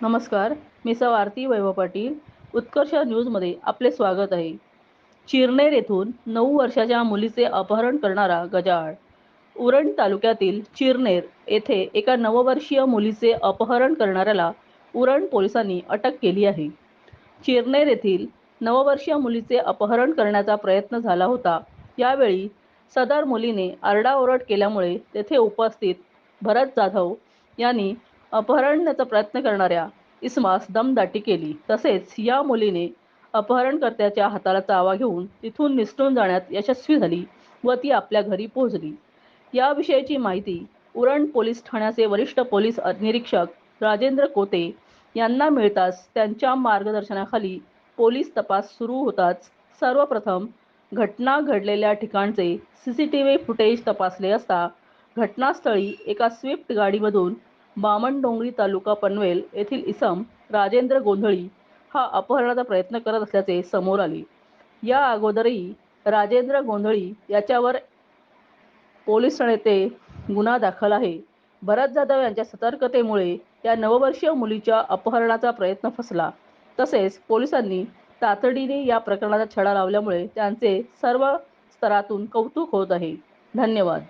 नमस्कार मी सौ आरती वैभव पाटील उत्कर्ष न्यूजमध्ये आपले स्वागत आहे. चिरनेर येथून नऊ वर्षाच्या मुलीचे अपहरण करणारा गजाआड. उरण तालुक्यातील चिरनेर येथे एका नववर्षीय मुलीचे अपहरण करणाऱ्याला उरण पोलिसांनी अटक केली आहे. चिरनेर येथील नववर्षीय मुलीचे अपहरण करण्याचा प्रयत्न झाला होता. यावेळी सदर मुलीने आरडाओरड केल्यामुळे तेथे उपस्थित भरत जाधव यांनी अपहरणाचा प्रयत्न करणाऱ्या इसमास दमदाटी केली. तसेच या मुलीने अपहरणकर्त्याच्या हाताला चावा घेऊन तिथून निसटून जाण्यात यशस्वी झाली व ती आपल्या घरी पोहोचली. याविषयीची माहिती उरण पोलीस ठाण्याचे वरिष्ठ पोलीस निरीक्षक राजेंद्र कोते यांना मिळताच त्यांच्या मार्गदर्शनाखाली पोलीस तपास सुरू होताच सर्वप्रथम घटना घडलेल्या ठिकाणचे C C T V footage तपासले असता घटनास्थळी एका स्विफ्ट गाडीमधून बामणडोंगरी तालुका पनवेल येथील इसम राजेंद्र गोंधळी हा अपहरणाचा प्रयत्न करत असल्याचे समोर आले. या अगोदरही राजेंद्र गोंधळी याच्यावर पोलीस ठाणे गुन्हा दाखल आहे. भरत जाधव यांच्या सतर्कतेमुळे या नववर्षीय मुलीच्या अपहरणाचा प्रयत्न फसला. तसेच पोलिसांनी तातडीने या प्रकरणाचा छडा लावल्यामुळे त्यांचे सर्व स्तरातून कौतुक होत आहे. धन्यवाद.